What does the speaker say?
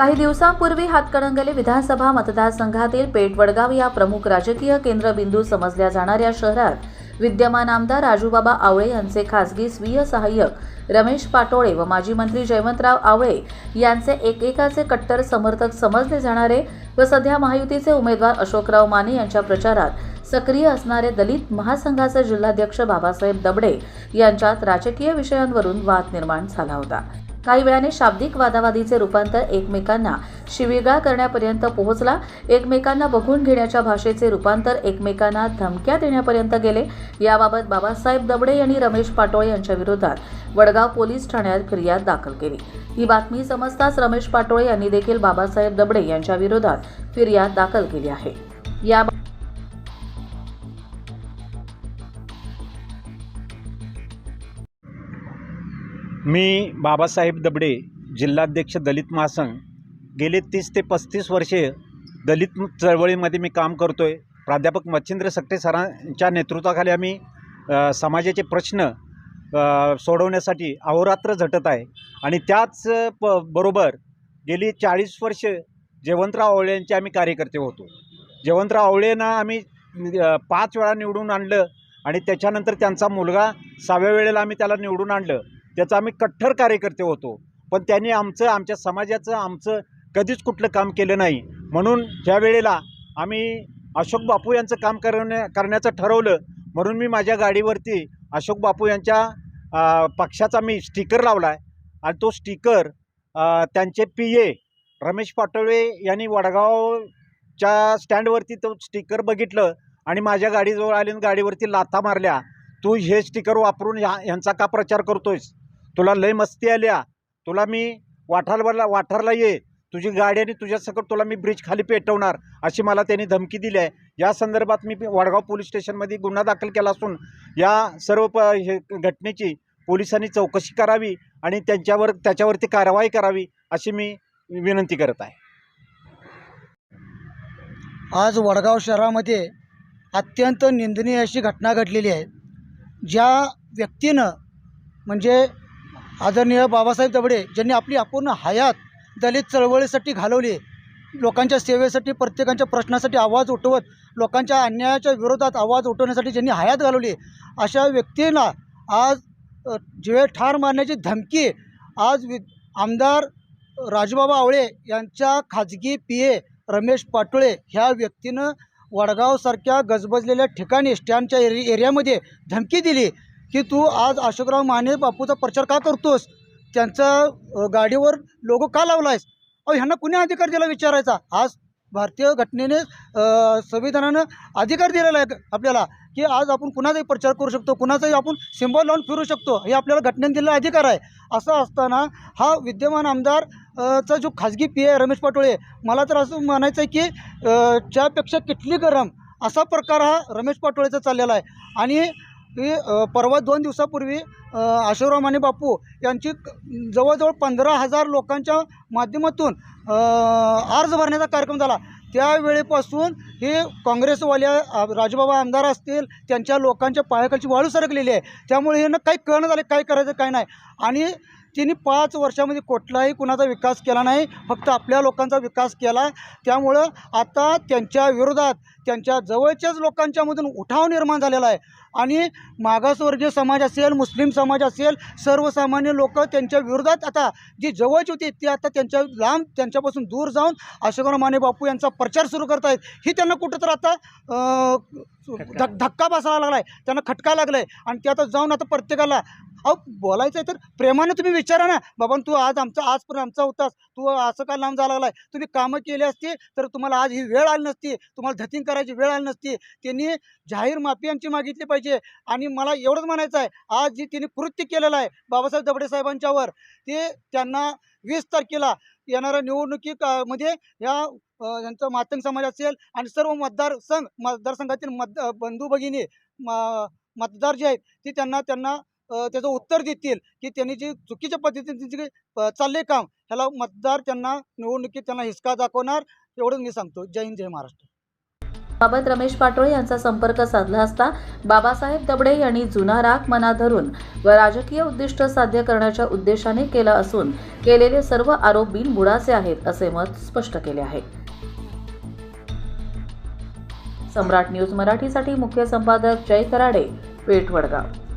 काही दिवसांपूर्वी हातकणंगले विधानसभा मतदारसंघातील पेटवडगाव या प्रमुख राजकीय केंद्रबिंदू समजल्या जाणाऱ्या शहरात विद्यमान आमदार राजूबाबा आवळे यांचे खासगी स्वीय सहाय्यक रमेश पाटोळे व माजी मंत्री जयवंतराव आवळे यांचे एकेकाचे कट्टर समर्थक समजले जाणारे व सध्या महायुतीचे उमेदवार अशोकराव माने यांच्या प्रचारात सक्रिय असणारे दलित महासंघाचे जिल्हाध्यक्ष बाबासाहेब दबडे यांच्यात राजकीय विषयांवरून वाद निर्माण झाला होता. काही वेळाने शाब्दिक वादावादीचे रूपांतर एकमेकांना शिवीगाळ करण्यापर्यंत पोहोचला. एकमेकांना बघून घेण्याच्या भाषेचे रूपांतर एकमेकांना धमक्या देण्यापर्यंत गेले. याबाबत बाबासाहेब दबडे यांनी रमेश पाटोळे यांच्या विरोधात वडगाव पोलीस ठाण्यात फिर्याद दाखल केली. ही बातमी समजताच रमेश पाटोळे यांनी देखील बाबासाहेब दबडे यांच्या विरोधात फिर्याद दाखल केली आहे. या मी बाबासाहेब दबडे जिल्हाध्यक्ष दलित महासंघ. गेले तीस ते पस्तीस वर्षे दलित चळवळीमध्ये मी काम करतो आहे प्राध्यापक मच्छिंद्र सकटे सरांच्या नेतृत्वाखाली आम्ही समाजाचे प्रश्न सोडवण्यासाठी अहोरात्र झटत आहे. आणि त्याच प बरोबर गेली चाळीस वर्ष जयवंतराव आवळेंचे आम्ही कार्यकर्ते होतो. जयवंतराव आवळेंना आम्ही पाच वेळा निवडून आणलं आणि त्याच्यानंतर त्यांचा मुलगा सहाव्या वेळेला आम्ही त्याला निवडून आणलं. त्याचा आम्ही कट्टर कार्यकर्ते होतो. पण त्यांनी आमचं आमच्या समाजाचं आमचं कधीच कुठलं काम केलं नाही. म्हणून ज्या वेळेला आम्ही अशोक बापू यांचं काम करण्या करण्याचं ठरवलं म्हणून मी माझ्या गाडीवरती अशोक बापू यांच्या पक्षाचा मी स्टिकर लावला आहे आणि तो स्टिकर त्यांचे पी ए रमेश पाटोळे यांनी वडगावच्या स्टँडवरती तो स्टिकर बघितलं आणि माझ्या गाडीजवळ आली आणि गाडीवरती लाथा मारल्या. तू हे स्टिकर वापरून ह्या ह्यांचा का प्रचार करतोयस? तुला लय मस्ती आल्या तुला मी वाठारवरला वाठारला ये. तुझी गाडी आणि तुझ्यासकट तुला मी ब्रिज खाली पेटवणार अशी मला त्यांनी धमकी दिली आहे. या संदर्भात मी वडगाव पोलीस स्टेशनमध्ये गुन्हा दाखल केला असून या सर्व प हे घटनेची पोलिसांनी चौकशी करावी आणि त्यांच्यावर त्याच्यावरती कारवाई करावी अशी मी विनंती करत आहे. आज वडगाव शहरामध्ये अत्यंत निंदनीय अशी घटना घडलेली आहे. ज्या व्यक्तीनं म्हणजे आदरणीय बाबासाहेब दबडे ज्यांनी आपली अपूर्ण हयात दलित चळवळीसाठी घालवली लोकांच्या सेवेसाठी प्रत्येकांच्या प्रश्नासाठी आवाज उठवत लोकांच्या अन्यायाच्या विरोधात आवाज उठवण्यासाठी ज्यांनी हयात घालवली अशा व्यक्तीला आज जिवे ठार मारण्याची धमकी आज वि आमदार राजूबाबा आवळे यांच्या खाजगी पी ए रमेश पाटोळे ह्या व्यक्तीनं वडगावसारख्या गजबजलेल्या ठिकाणी स्टँडच्या एरि एरियामध्ये धमकी दिली. की तू आज अशोकराव माने बापूचा प्रचार का करतोस? त्यांचा गाडीवर लोगो का लावला आहेस अहो ह्यांना कुणी अधिकार दिला विचारायचा? आज भारतीय घटनेने संविधानानं अधिकार दिलेला आहे आपल्याला की आज आपण कुणाचाही प्रचार करू शकतो कुणाचाही आपण सिंबॉल लावून फिरू शकतो हे आपल्याला घटनेने दिलेला अधिकार आहे. असं असताना हा विद्यमान आमदार चा जो खाजगी पी आहे रमेश पाटोळे मला तर असं म्हणायचं आहे की ज्यापेक्षा किटली गरम असा प्रकार हा रमेश पाटोळेचा चाललेला आहे. आणि की परवा दोन दिवसापूर्वी अ, आणि बापू यांची जवळजवळ पंधरा हजार लोकांच्या माध्यमातून अर्ज भरण्याचा कार्यक्रम झाला. त्यावेळेपासून हे काँग्रेसवाल्या राजबाबा राजूबाबा आमदार असतील त्यांच्या लोकांच्या पायाखालची वाळू सरकलेली आहे. त्यामुळे हे ना काही कळणं झालं काय करायचं काय नाही. आणि त्यांनी पाच वर्षामध्ये कुठलाही कुणाचा विकास केला नाही फक्त आपल्या लोकांचा विकास केला. त्यामुळं आता त्यांच्या विरोधात त्यांच्या जवळच्याच लोकांच्यामधून उठाव निर्माण झालेला आहे. आणि मागासवर्गीय समाज असेल मुस्लिम समाज असेल सर्वसामान्य लोक त्यांच्या विरोधात आता जी जवळची होती ती आता त्यांच्या लांब त्यांच्यापासून दूर जाऊन अशोकराव माने बापू यांचा प्रचार सुरू करत आहेत ही त्यांना कुठं तर आता धक धक्का बसायला लागला आहे त्यांना खटका लागला आहे आणि ते आता जाऊन आता प्रत्येकाला अहो बोलायचं आहे तर प्रेमानं तुम्ही विचारा ना. बाबा तू आज आमचा आजपर्यंत आमचा होतास. तू असं का लांब झाला लागलाय? तुम्ही कामं केली असती तर तुम्हाला आज ही वेळ आली नसती. तुम्हाला धतिंग करायची वेळ आली नसती. त्यांनी जाहीर माफी यांची मागितली पाहिजे. आणि मला एवढंच म्हणायचं आहे. आज जी त्यांनी कृत्य केलेलं आहे बाबासाहेब दबडे साहेबांच्यावर ते त्यांना वीस तारखेला येणाऱ्या निवडणुकी का- मध्ये या यांचं मातंग समाज असेल आणि सर्व मतदारसंघ मतदारसंघातील मत बंधू भगिनी म- मतदार जे आहेत ते त्यांना त्यांना त्याचं उत्तर देतील की त्यांनी जे चुकीच्या पद्धतीने जे चालले काम ह्याला मतदार त्यांना निवडणुकीत त्यांना हिसका दाखवणार एवढंच मी सांगतो. जय हिंद जय महाराष्ट्र. बाबत रमेश पाटोळे यांचा संपर्क साधला असता बाबासाहेब दबडे यांनी जुना राग मना धरून व राजकीय उद्दिष्ट साध्य करण्याच्या उद्देशाने केला असून केलेले सर्व आरोप बिनबुडाचे आहेत असे मत स्पष्ट केले आहे. सम्राट न्यूज मराठीसाठी मुख्य संपादक जय कराडे पेठवडगाव.